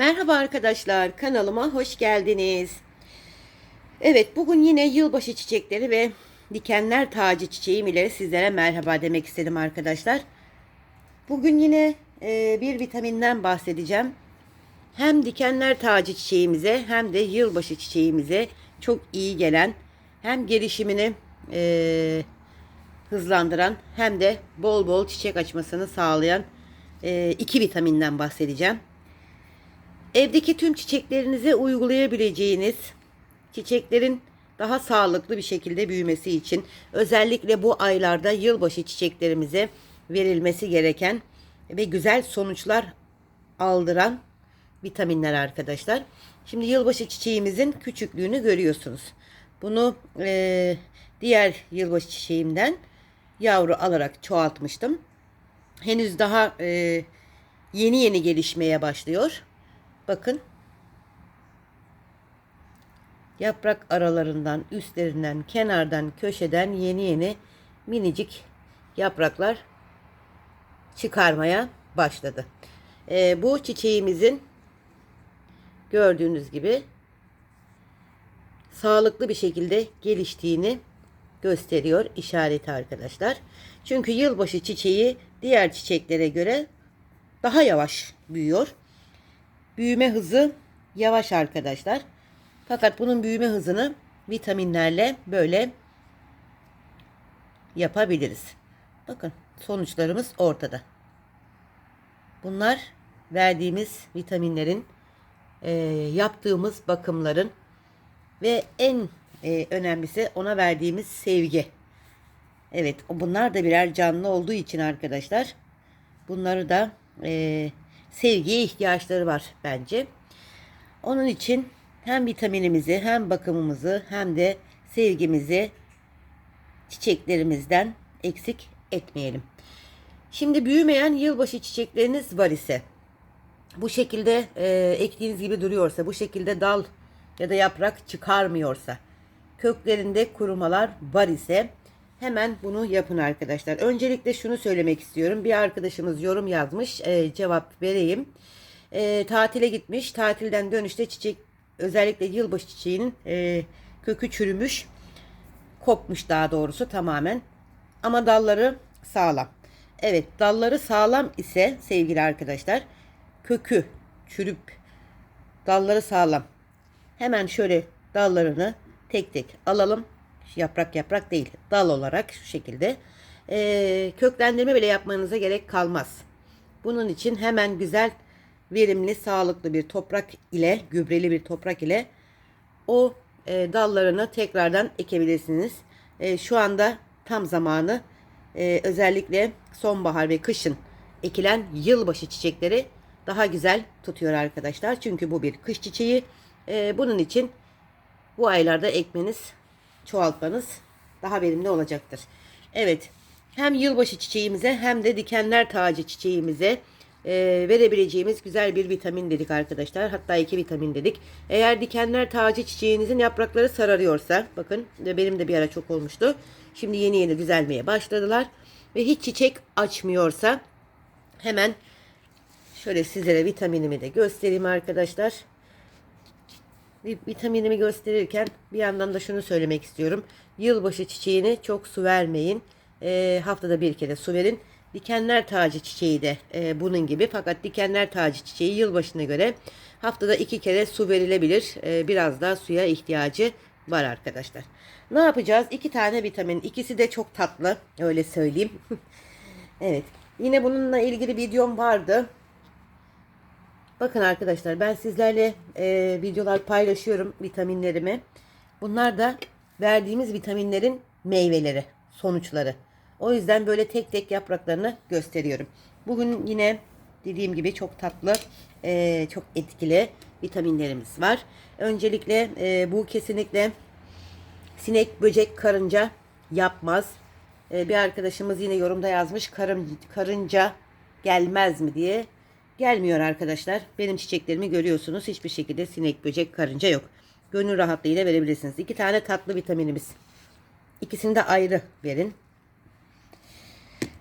Merhaba arkadaşlar, kanalıma hoş geldiniz. Evet, bugün yine yılbaşı çiçekleri ve dikenler tacı çiçeğim ile sizlere merhaba demek istedim arkadaşlar. Bugün yine e, bir vitaminden bahsedeceğim. Hem dikenler tacı çiçeğimize hem de yılbaşı çiçeğimize çok iyi gelen, hem gelişimini e, hızlandıran hem de bol bol çiçek açmasını sağlayan e, iki vitaminden bahsedeceğim. Evdeki tüm çiçeklerinize uygulayabileceğiniz çiçeklerin daha sağlıklı bir şekilde büyümesi için özellikle bu aylarda yılbaşı çiçeklerimize verilmesi gereken ve güzel sonuçlar aldıran vitaminler arkadaşlar. Şimdi yılbaşı çiçeğimizin küçüklüğünü görüyorsunuz. Bunu e, diğer yılbaşı çiçeğimden yavru alarak çoğaltmıştım. Henüz daha e, yeni yeni gelişmeye başlıyor. Bakın. Yaprak aralarından, üstlerinden, kenardan, köşeden yeni yeni minicik yapraklar çıkarmaya başladı. Ee, bu çiçeğimizin gördüğünüz gibi sağlıklı bir şekilde geliştiğini gösteriyor işareti arkadaşlar. Çünkü yılbaşı çiçeği diğer çiçeklere göre daha yavaş büyüyor. Büyüme hızı yavaş arkadaşlar. Fakat bunun büyüme hızını vitaminlerle böyle yapabiliriz. Bakın sonuçlarımız ortada. Bunlar verdiğimiz vitaminlerin, e, yaptığımız bakımların ve en e, önemlisi ona verdiğimiz sevgi. Evet bunlar da birer canlı olduğu için arkadaşlar bunları da e, sevgiye ihtiyaçları var bence. Onun için hem vitaminimizi hem bakımımızı hem de sevgimizi çiçeklerimizden eksik etmeyelim. Şimdi büyümeyen yılbaşı çiçekleriniz var ise bu şekilde e, ektiğiniz gibi duruyorsa bu şekilde dal ya da yaprak çıkarmıyorsa köklerinde kurumalar var ise hemen bunu yapın arkadaşlar. Öncelikle şunu söylemek istiyorum. Bir arkadaşımız yorum yazmış. E, cevap vereyim. E, tatile gitmiş. Tatilden dönüşte çiçek özellikle yılbaşı çiçeğinin e, kökü çürümüş. Kopmuş daha doğrusu tamamen. Ama dalları sağlam. Evet dalları sağlam ise sevgili arkadaşlar kökü çürüp dalları sağlam. Hemen şöyle dallarını tek tek alalım yaprak yaprak değil dal olarak şu şekilde e, köklendirme bile yapmanıza gerek kalmaz. Bunun için hemen güzel verimli sağlıklı bir toprak ile gübreli bir toprak ile o e, dallarını tekrardan ekebilirsiniz. E, şu anda tam zamanı e, özellikle sonbahar ve kışın ekilen yılbaşı çiçekleri daha güzel tutuyor arkadaşlar. Çünkü bu bir kış çiçeği. E, bunun için bu aylarda ekmeniz çoğaltmanız daha verimli olacaktır. Evet hem yılbaşı çiçeğimize hem de dikenler tacı çiçeğimize e, verebileceğimiz güzel bir vitamin dedik arkadaşlar. Hatta iki vitamin dedik. Eğer dikenler tacı çiçeğinizin yaprakları sararıyorsa bakın benim de bir ara çok olmuştu. Şimdi yeni yeni düzelmeye başladılar. Ve hiç çiçek açmıyorsa hemen şöyle sizlere vitaminimi de göstereyim arkadaşlar vitaminimi gösterirken bir yandan da şunu söylemek istiyorum. Yılbaşı çiçeğini çok su vermeyin. E, haftada bir kere su verin. Dikenler tacı çiçeği de e, bunun gibi. Fakat dikenler tacı çiçeği yılbaşına göre haftada iki kere su verilebilir. E, biraz daha suya ihtiyacı var arkadaşlar. Ne yapacağız? İki tane vitamin. İkisi de çok tatlı. Öyle söyleyeyim. evet. Yine bununla ilgili videom vardı. Bakın arkadaşlar ben sizlerle e, videolar paylaşıyorum vitaminlerimi. Bunlar da verdiğimiz vitaminlerin meyveleri, sonuçları. O yüzden böyle tek tek yapraklarını gösteriyorum. Bugün yine dediğim gibi çok tatlı, e, çok etkili vitaminlerimiz var. Öncelikle e, bu kesinlikle sinek, böcek, karınca yapmaz. E, bir arkadaşımız yine yorumda yazmış karın, karınca gelmez mi diye. Gelmiyor arkadaşlar. Benim çiçeklerimi görüyorsunuz. Hiçbir şekilde sinek, böcek, karınca yok. Gönül rahatlığıyla verebilirsiniz. İki tane tatlı vitaminimiz. İkisini de ayrı verin.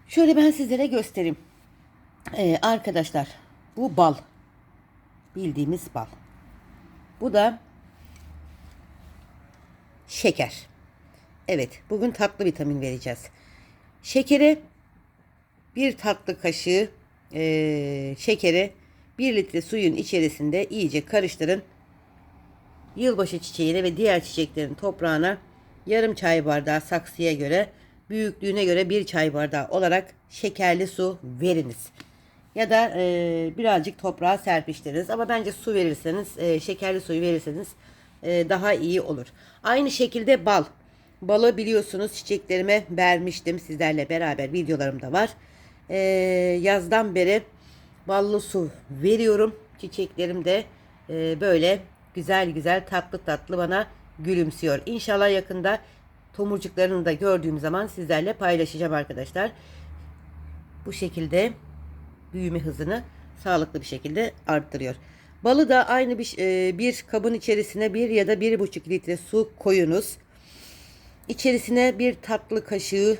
Şöyle ben sizlere göstereyim. Ee, arkadaşlar bu bal. Bildiğimiz bal. Bu da şeker. Evet, bugün tatlı vitamin vereceğiz. Şekeri bir tatlı kaşığı eee, şekeri 1 litre suyun içerisinde iyice karıştırın. Yılbaşı çiçeğine ve diğer çiçeklerin toprağına yarım çay bardağı saksıya göre büyüklüğüne göre bir çay bardağı olarak şekerli su veriniz. Ya da eee, birazcık toprağa serpiştiriniz. Ama bence su verirseniz, eee, şekerli suyu verirseniz eee, daha iyi olur. Aynı şekilde bal. Balı biliyorsunuz çiçeklerime vermiştim. Sizlerle beraber videolarım da var. Eee, yazdan beri ballı su veriyorum. Çiçeklerim de eee, böyle güzel güzel tatlı tatlı bana gülümsüyor. İnşallah yakında tomurcuklarını da gördüğüm zaman sizlerle paylaşacağım arkadaşlar. Bu şekilde büyüme hızını sağlıklı bir şekilde arttırıyor. Balı da aynı bir, e, bir kabın içerisine bir ya da bir buçuk litre su koyunuz. İçerisine bir tatlı kaşığı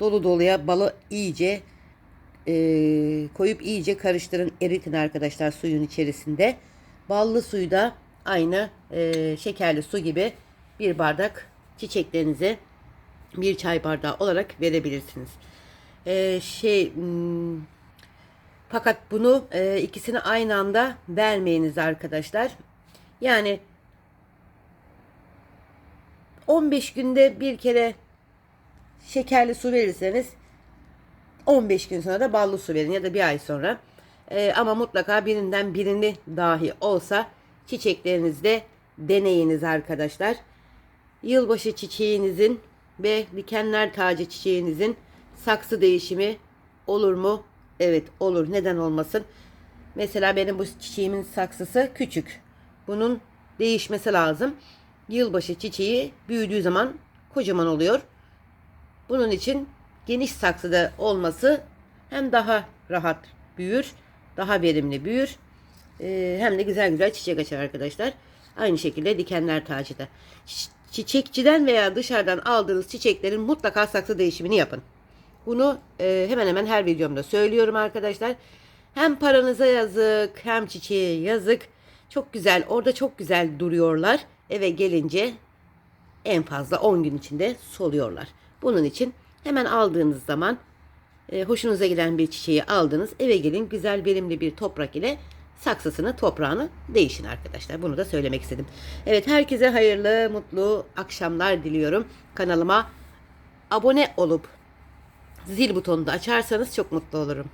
dolu doluya balı iyice e, koyup iyice karıştırın. Eritin arkadaşlar suyun içerisinde. Ballı suyu da aynı e, şekerli su gibi bir bardak çiçeklerinize bir çay bardağı olarak verebilirsiniz. E, şey hmm, fakat bunu e, ikisini aynı anda vermeyiniz arkadaşlar. Yani 15 günde bir kere şekerli su verirseniz 15 gün sonra da ballı su verin ya da bir ay sonra. E, ama mutlaka birinden birini dahi olsa çiçeklerinizde deneyiniz arkadaşlar. Yılbaşı çiçeğinizin ve dikenler tacı çiçeğinizin saksı değişimi olur mu? Evet olur. Neden olmasın? Mesela benim bu çiçeğimin saksısı küçük. Bunun değişmesi lazım. Yılbaşı çiçeği büyüdüğü zaman kocaman oluyor. Bunun için geniş saksıda olması hem daha rahat büyür, daha verimli büyür. Ee, hem de güzel güzel çiçek açar arkadaşlar. Aynı şekilde dikenler tacı da. Çi- Çiçekçiden veya dışarıdan aldığınız çiçeklerin mutlaka saksı değişimini yapın. Bunu e, hemen hemen her videomda söylüyorum arkadaşlar. Hem paranıza yazık hem çiçeğe yazık. Çok güzel orada çok güzel duruyorlar. Eve gelince en fazla 10 gün içinde soluyorlar. Bunun için hemen aldığınız zaman e, hoşunuza giden bir çiçeği aldınız. Eve gelin güzel verimli bir toprak ile saksısını toprağını değişin arkadaşlar. Bunu da söylemek istedim. Evet herkese hayırlı mutlu akşamlar diliyorum. Kanalıma abone olup zil butonunu açarsanız çok mutlu olurum.